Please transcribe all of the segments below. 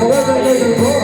Thank it.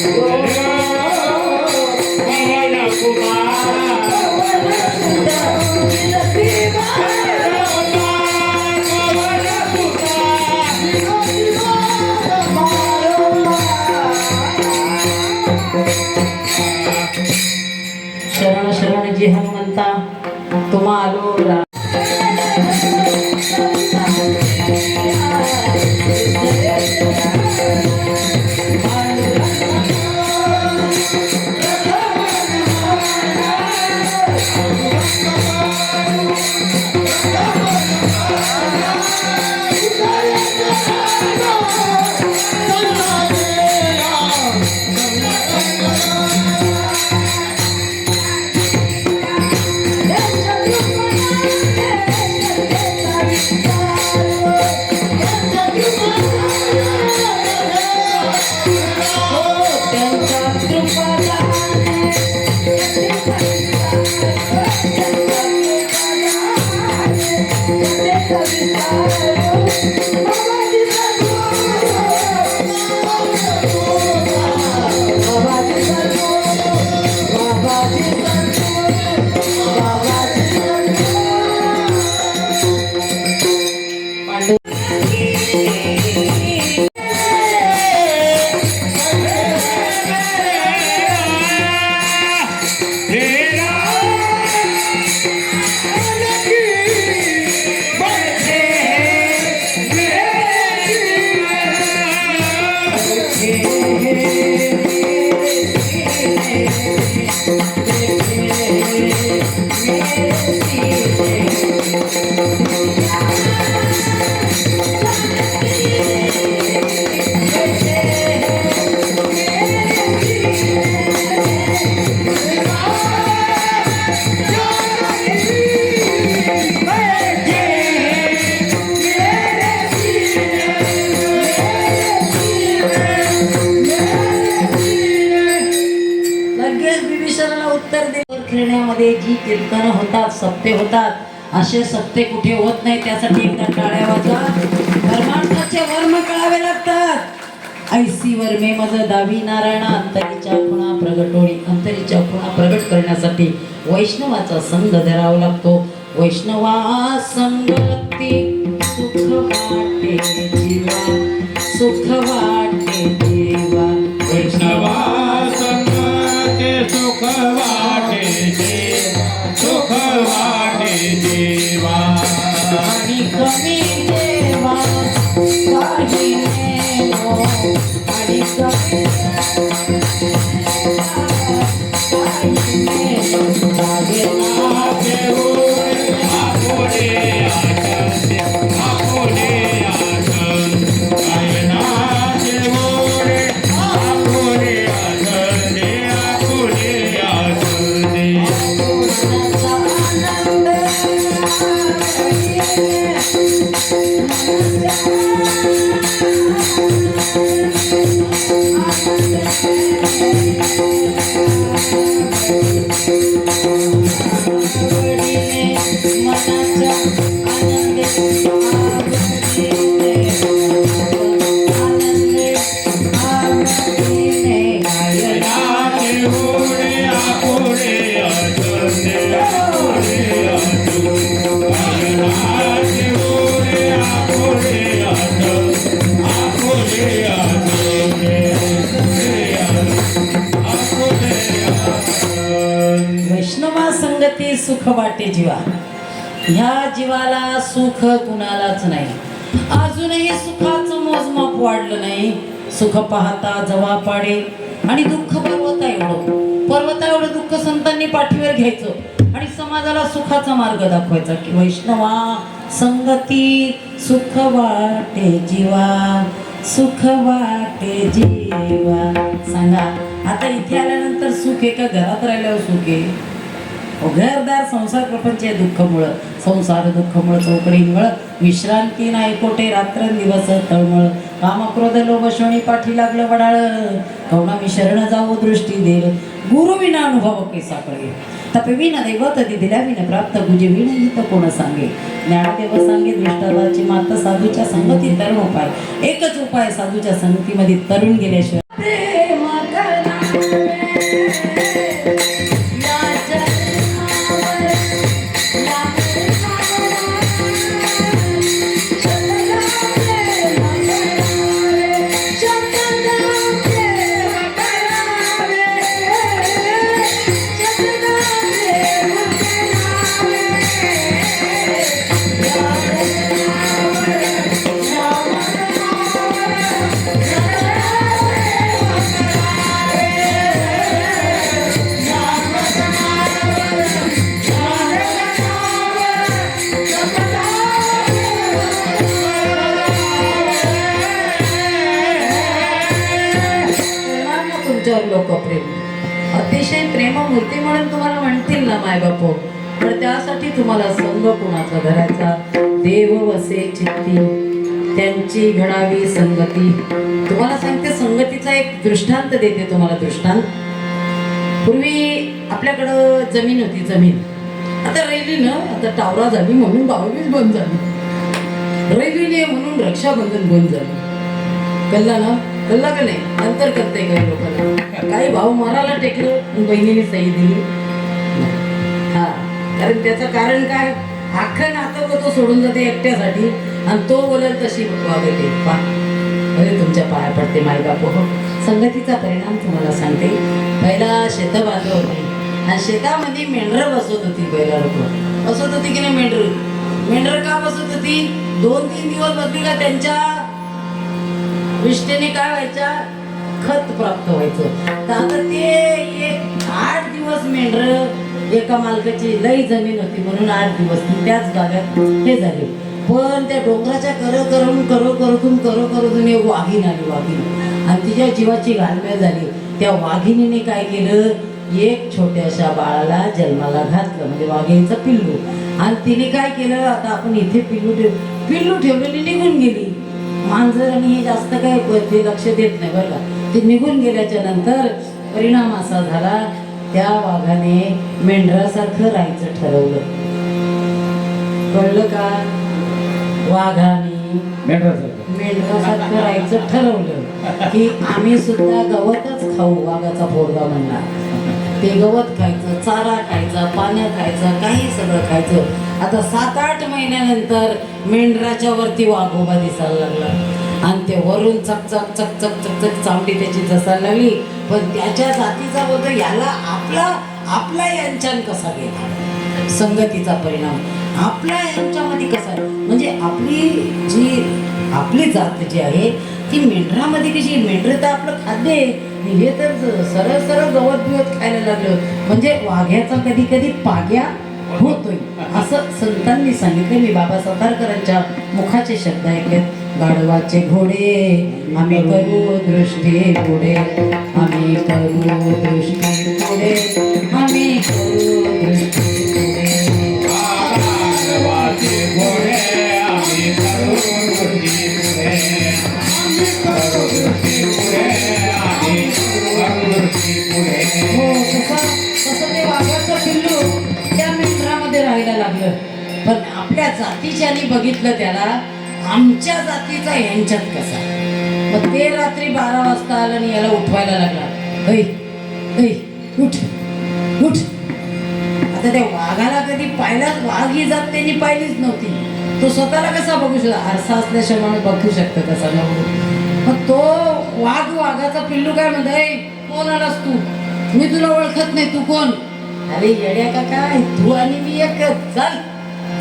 शरण शरण जी हनुमंता होतात सप्ते होतात. असे सप्ते कुठे होत नाही त्यासाठी एकदा टाळ्या वाजवा. परमार्थाचे वर्म कळावे लागतात. ऐसी वर्मे मज दावी नारायणा अंतरीच्या खुणा प्रगटोळी अंतरीच्या खुणा प्रगट करण्यासाठी वैष्णवाचा संघ धरावा लागतो. वैष्णवा संघ वैष्णवा संगती सुख वाटे जीवा. ह्या जीवाला सुख कुणालाच नाही. अजूनही सुखाचं मोजमाप वाढलं नाही. सुख पाहता जवा पाडे. आणि दुःख पर्वता एवढं. पर्वता एवढं दुःख संतांनी पाठीवर घ्यायचं. आणि समाजाला सुखाचा मार्ग दाखवायचा की वैष्णवा संगती सुख वाटे जीवा. सुख वाटे जीवा. सांगा. आता इथे आल्यानंतर सुख आहे का घरात राहिल्यावर सुख आहे. अहो, संसार प्रपंच आहे दुःखमुळं संसार दुःखमुळं चौकडीमुळं विश्रांती नाही कोठे रात्र दिवस तळमळ. कामक्रोध लोभ शोणी पाठी लागलं वडाळ. कवना मी शरण दृष्टी देल. गुरु विना अनुभव के साकडे तपे विना दैवत दिल्या विन प्राप्त गुजे विना हित कोण सांगे? ज्ञानदेव सांगे दृष्टाची मात साधूच्या संगती तरुण उपाय एकच उपाय साधूच्या संगतीमध्ये तरुण गेल्याशिवाय. म्हणतील माय बापू पण त्यासाठी तुम्हाला संघ कुणाचा धरायचा? देव वसे चित्ती. त्यांची घडावी संगती. तुम्हाला सांगते संगतीचा एक दृष्टांत देते तुम्हाला दृष्टांत. पूर्वी आपल्याकडं जमीन होती जमीन. आता राहिली ना आता टावरा झाली म्हणून बावीस बंद झाली. रैलीने म्हणून रक्षाबंधन बंद झालं. कल्ला ना? कल्ला का नाही? नंतर करते काही लोकांना. काही भाऊ मारायला टेकलं? बहिणीने सही दिली. कारण त्याचं कारण काय? अख्खं नातं तो सोडून जाते एकट्यासाठी. आणि तो बोलत तशी वागते पा. अरे तुमच्या पाया पडते माय बापू. हो. संगतीचा परिणाम तुम्हाला सांगते. पहिला शेत बांधव होते. आणि शेतामध्ये मेंढरं बसवत होती पहिला लोक. बसवत होती की नाही मेंढर? मेंढर का बसवत होती? दोन तीन दिवस बसली का त्यांच्या विष्टेने काय व्हायच्या? खत प्राप्त व्हायचं. तर आता ते एक आठ दिवस मेंढर एका मालकाची लई जमीन होती म्हणून आठ दिवस ती त्याच भागात हे झाले. पण त्या डोंगराच्या कर करून करो करून करो करून एक वाघीण आली वाघीण आणि तिच्या जीवाची घालमेल झाली. त्या वाघिणीने काय केलं? एक छोट्याशा बाळाला जन्माला घातलं म्हणजे वाघिणीचं पिल्लू. आणि तिने काय केलं? आता आपण इथे पिल्लू ठेव पिल्लू ठेवलेली निघून गेली. मांजर आणि हे जास्त काय ते लक्ष देत नाही बरं का. ते निघून गेल्याच्यानंतर परिणाम असा झाला त्या वाघाने मेंढरासारखं राहायचं ठरवलं. कळलं का? वाघाने मेंढरासारखं. राहायचं ठरवलं की आम्ही सुद्धा गवतच खाऊ वाघाचा पोरगा म्हणला ते गवत खायचं चारा खायचा पाण्या खायचं काही सगळं खायचं. आता सात आठ महिन्यानंतर मेंढराच्या वरती वाघोबा दिसायला लागला. आणि ते वरून चक चक चक चक चक चक चांबडी त्याची जसायला लागली पण त्याच्या जातीचा होतं याला आपला आपला यांच्यान कसा गेला संगतीचा परिणाम. आपला यांच्यामध्ये कसा म्हणजे आपली जी आपली जात जी आहे ती मेंढरामध्ये कशी मेंढर तर आपलं खाद्य आहे. हे तर सरळ सरळ गवत बिवत खायला लागलं म्हणजे वाघ्याचा कधी कधी पाग्या होतोय. असं संतांनी सांगितलं. मी बाबा सातारकरांच्या मुखाचे शब्द ऐकलेत. गाढवाचे घोडे आम्ही करू दृष्टी पुढे घोडे. आम्ही करू दृष्टी तसं हो, ते त्या मित्रामध्ये राहायला लागलं. पण आपल्या जातीच्यानी बघितलं त्याला आमच्या जातीचा यांच्यात कसा. मग ते रात्री बारा वाजता आलं आणि याला उठवायला लागला. ऐ ऐ उठ उठ. आता त्या वाघाला कधी पाहिलाच वाघ ही जात त्यांनी पाहिलीच नव्हती. तो स्वतःला कसा बघू शकतो? आरसा असल्याशिवाय बघू शकतो कसा बघू मग तो वाघ वाघाचा पिल्लू काय म्हणतो "ऐ, कोण आलास तू? मी तुला ओळखत नाही तू कोण? अरे येड्या का काय तू आणि मी एक चल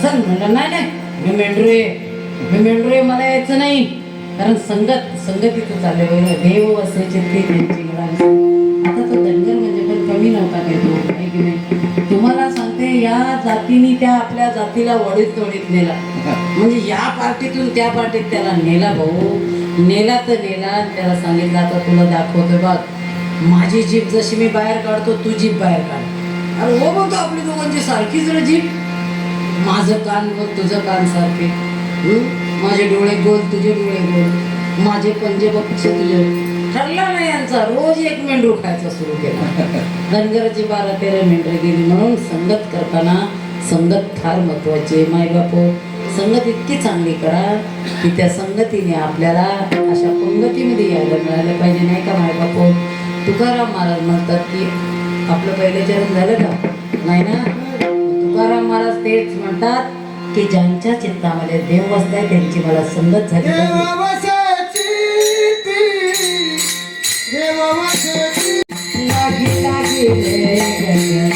चल म्हणलं नाही नाही मी मेंढरू आहे. मी मेंढरू आहे मला यायचं नाही. कारण संगत संगतीचं चाललंय देव वसायचे ते त्यांची तुम्हाला सांगते या जातीने त्या आपल्या जातीला वडीत वडीत नेला म्हणजे या पार्टीतून त्या पार्टीत त्याला नेला भाऊ. नेला तर नेला त्याला सांगितलं आता तुला दाखवतो बघ माझी जीप जशी मी बाहेर काढतो तू जीप बाहेर काढ. अरे हो बघतो आपली दोघांची सारखीच रे जीप माझं कान बघ तुझं कान सारखे. माझे डोळे गोल तुझे डोळे गोल. माझे पंजे बघ तुझे ठरला नाही यांचा. रोज एक मेंढरू खायचा सुरू केला. धनगराची बारा तेरा मेंढरे गेली म्हणून संगत करताना संगत फार महत्वाची आहे मायबापो हो. संगत इतकी चांगली करा की त्या संगतीने आपल्याला अशा पंगतीमध्ये यायला मिळालं पाहिजे नाही का मायबाप हो? तुकाराम महाराज म्हणतात की आपलं पहिलं चरण झालं का? नाही ना? तुकाराम महाराज तेच म्हणतात की ज्यांच्या चित्तामध्ये देव बसलाय त्यांची मला संगत झाली देवावशाची लागी लागी रे गगन,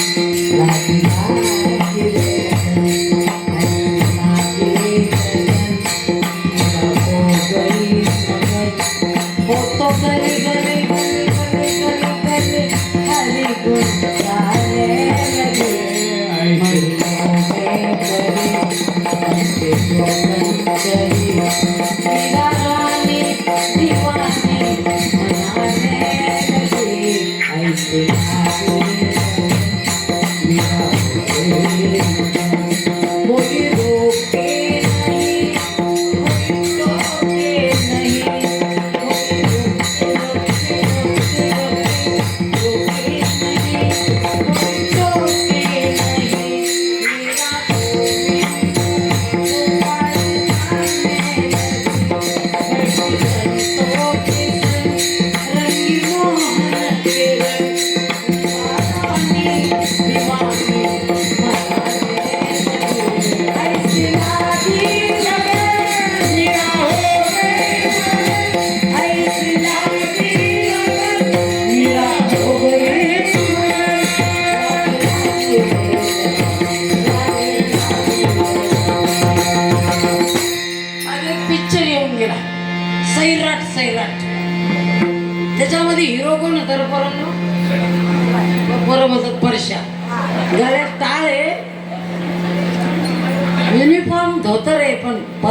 लागी लागी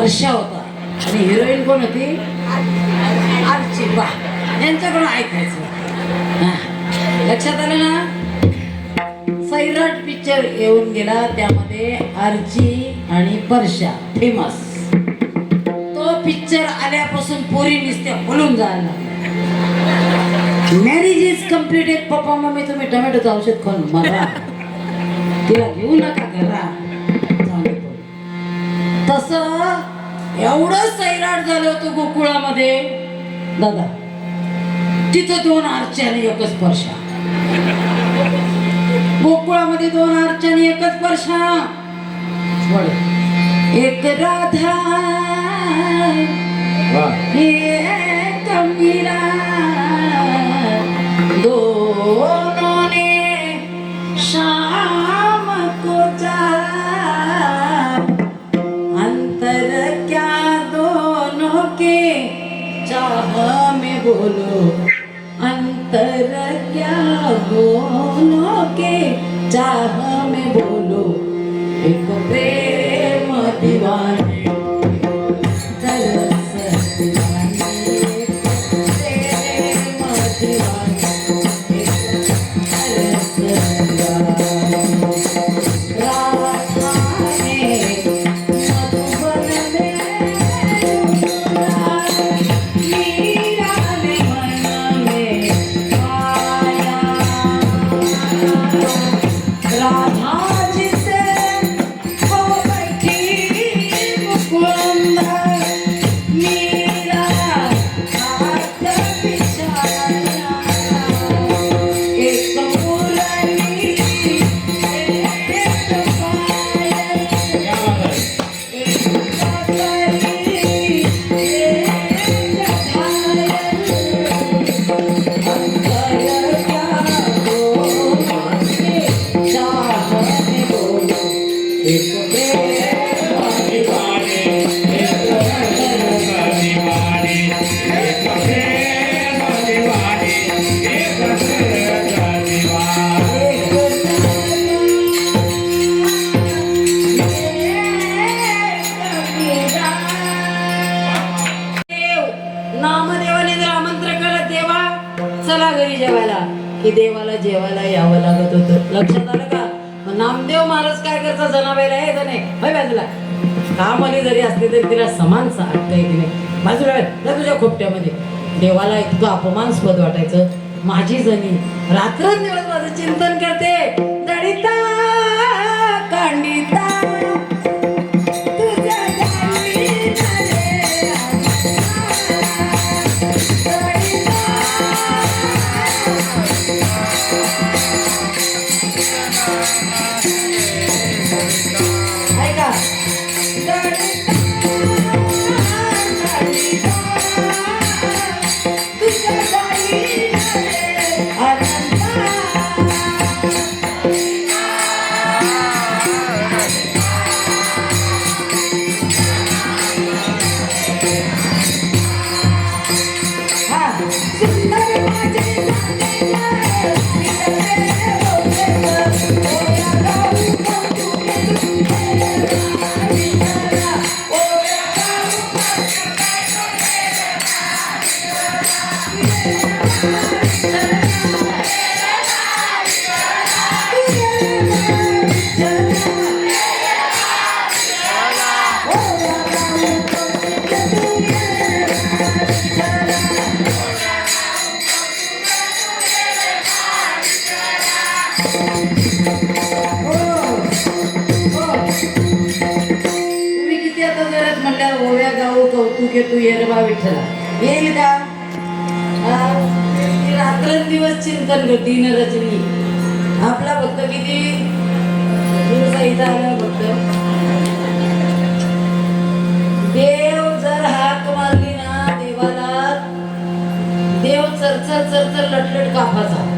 वर्षा होता. आणि हिरोईन कोण होती? आरची. बा यांच्याकडून ऐकायचं. हा. लक्षात आलं ना? सैराट पिक्चर येऊन गेला त्यामध्ये आर्ची आणि परशा फेमस. तो पिक्चर आल्यापासून पोरी नुसत्या बोलून जायला marriage is completed papa mummy तुम्ही टोमॅटोचं औषध खाऊन मला तिला घेऊ नका घरा तसं एवढं सैराट झालं होतं गोकुळामध्ये. दादा तिथं दोन आरच्याने एकच स्पर्शा गोकुळामध्ये दोन आरच्याने एकच स्पर्शा. एक राधा एक मीरा दोनों बोलो अंतर क्या बोलो के? चाह कामाने तरी तिला समान वाटतंय की नाही. बाजूला ना तुझ्या खोपट्यामध्ये. देवाला इतकं अपमानस्पद वाटायचं. माझी जणी रात्रंदिवस माझं चिंतन करते. कौतुक तू येरबा विठ्ठला. येईल का रात्रंदिवस चिंतन करते न रचनी आपला भक्त किती दिवसा इथं आला भक्त? देव जर हाक मारली ना देवाला देव चरचर चरचर लटलट कापाचा.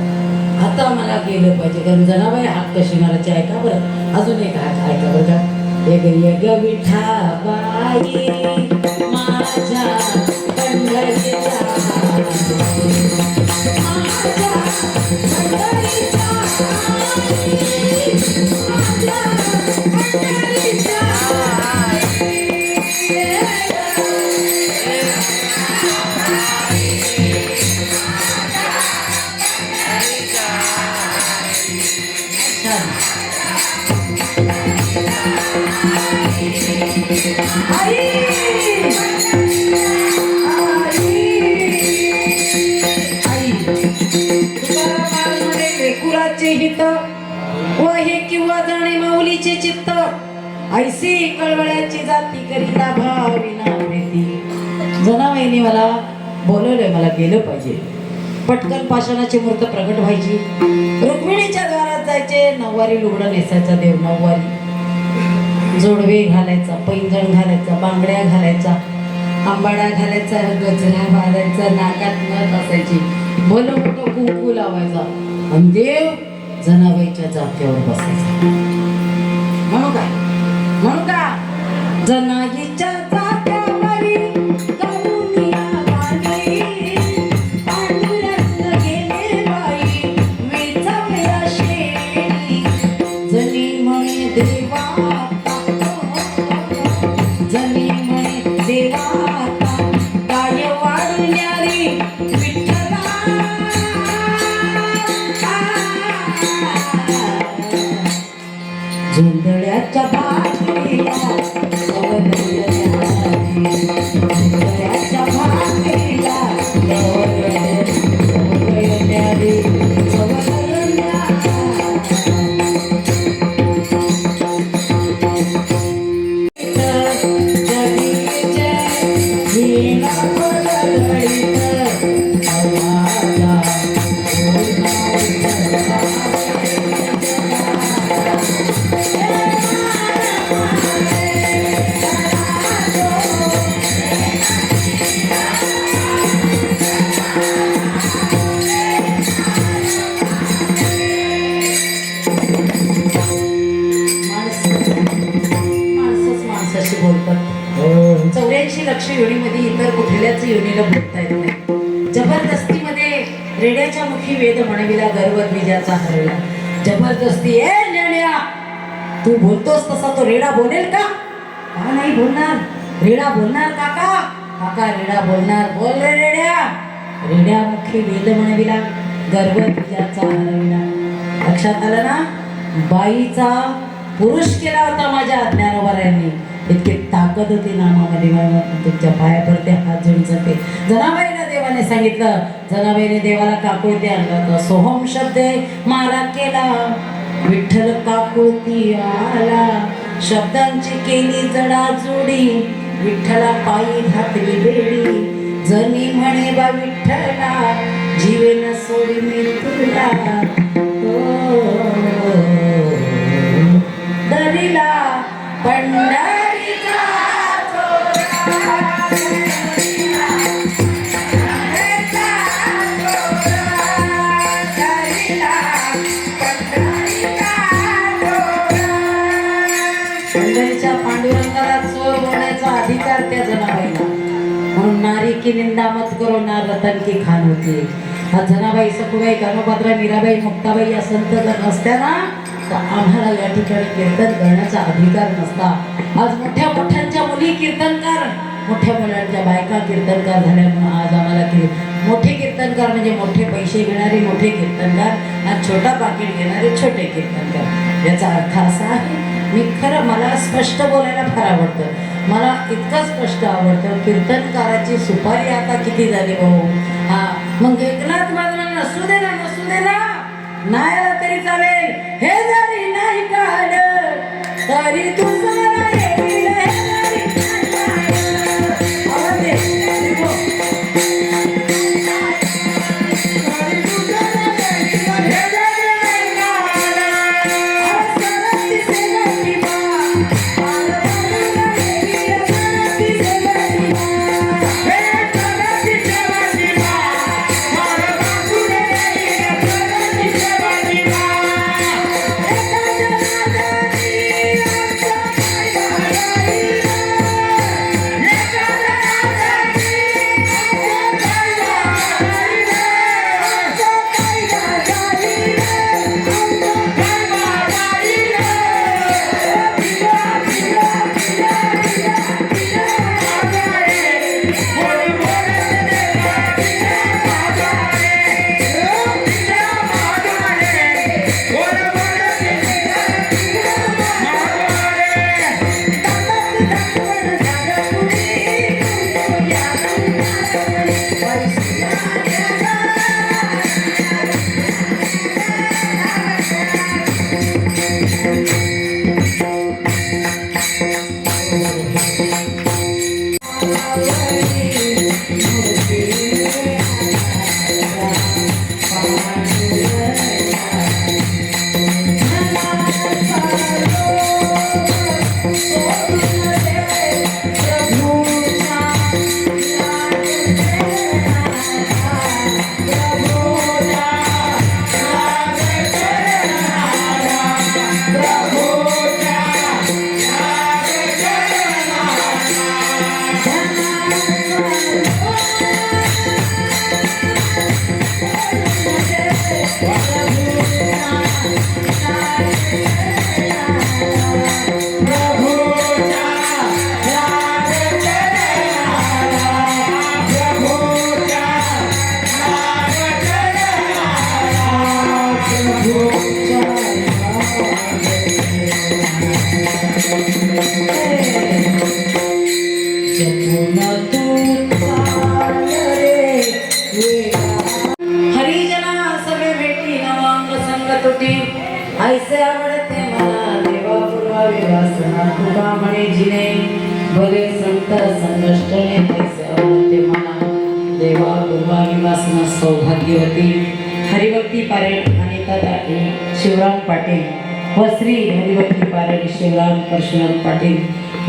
आता मला केलं पाहिजे. कारण जनाबाई हात कशी मारायची? ऐका बरं. अजून एक हात ऐका बरं का. यग विठा बाई माझ्या पंढरीचा ऐसी कळवळ्याची जाती करीता भाविना प्रीती. जनाबाईने मला बोलवलंय मला गेलं पाहिजे. पटकन पाषाणाची मूर्त प्रगट व्हायची. रुक्मिणीच्या द्वारात जायचे नऊवारी लुगडं नेसायचा देव नऊवारी. जोडवे घालायचा पैंजण घालायचा बांगड्या घालायचा आंबाड्या घालायचा गजरा बांधायचा नाकात नथ असायची भलं मोठं कुंकू लावायचा. आणि देव जनाबाईच्या जात्यावर बसायचा. म्हणू काय? म्हणू का Yeah. स्वतःच्या योनीला बोलता येत नाही. जबरदस्तीमध्ये रेड्याच्या मुखी वेद म्हणविला गर्व द्विजाचा हरवला जबरदस्ती ए रेड्या तू बोलतोस तसा तो रेडा बोलेल का? का नाही बोलणार. रेडा बोलणार काका? काका रेडा बोलणार. बोल रे रेड्या. रेड्या मुखी वेद म्हणविला गर्व द्विजाचा हरविला. लक्षात आलं ना? बाईचा पुरुष केला होता माझ्या ज्ञानोबारायांनी. इतकी ताकद होती नामामध्ये देवाला तुमच्या पाया पडते हात जोडून जाते जनाबाईला देवाने सांगितलं जनाबाईने देवाला काकुळते आणलं तर सोहम शब्द मारा केला. विठ्ठल काकुळती आला शब्दांची केली जडाजुडी विठ्ठला पायी घातली बेडी. जनी म्हणे बा विठ्ठला जीवन सोडी मी तुला. दरीला पण की निंदा मत करो ना रतन की खान होती. हा जनाबाई सखुबाई कर्मपात्रा मीराबाई मुक्ताबाई या संत जर नसत्या ना तर आम्हाला या ठिकाणी कीर्तन करण्याचा अधिकार नसता. आज मोठ्या मोठ्यांच्या मुली कीर्तनकार मोठ्या मुलांच्या बायका कीर्तनकार झाल्यामुळे आज आम्हाला की मोठे कीर्तनकार म्हणजे मोठे पैसे घेणारे मोठे कीर्तनकार आणि छोटा पाकिट घेणारे छोटे कीर्तनकार. याचा अर्थ असा आहे मी खरं मला स्पष्ट बोलायला फार आवडतं. मला इतकं स्पष्ट आवडतं कीर्तनकाराची सुपारी आता किती झाली भाऊ हा मग एकनाथ माझं नसू दे ना नसू दे ना नाही तरी चालेल. हे जरी नाही कळलं तरी तू yeah. ऐसे आवडते मला देवा पूर्वावी वासना. तुका म्हणे जिने भले संत संकष्टने ऐसे आवडते मला. देवा पूर्वावी वासना सौभाग्यवती. हरिभक्ती पारेड अनिता दाटे शिवराम पाटील. व श्री हरिभक्ती पारेड शिवराम परशुराम पाटील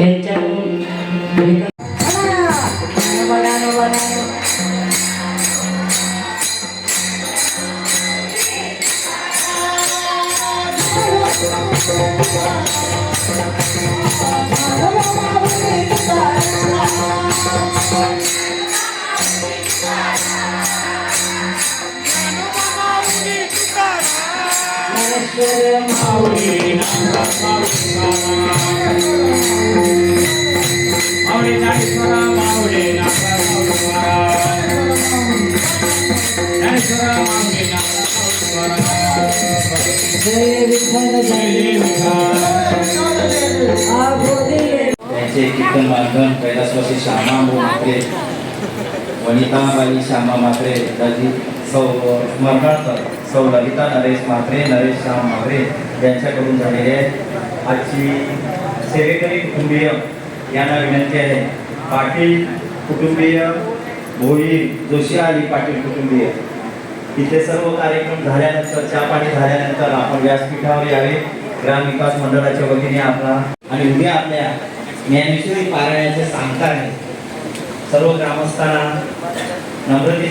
यांच्याकडून कीर्तन मार्गन कैलासवासी श्यामा मात्रे वनिताबाई श्यामा मात्रे त्याची सौ स्मरणार्थ सौ ललिता नरेश म्हात्रे नरेश श्याम म्हात्रे यांच्याकडून झालेले आहे आजची सेवेकरी कुटुंबीय यांना विनंती आहे. पाटील कुटुंबीय भोई जोशी आली पाटील कुटुंबीय. इथे सर्व कार्यक्रम झाल्यानंतर चहा पाणी झाल्यानंतर आपण व्यासपीठावर यावे. ग्रामविकास मंडळाच्या वतीने आपला आणि उद्या आपल्या ज्ञानेश्वरी पारायणाचे सांगता आहे सर्व ग्रामस्थांना नम्रते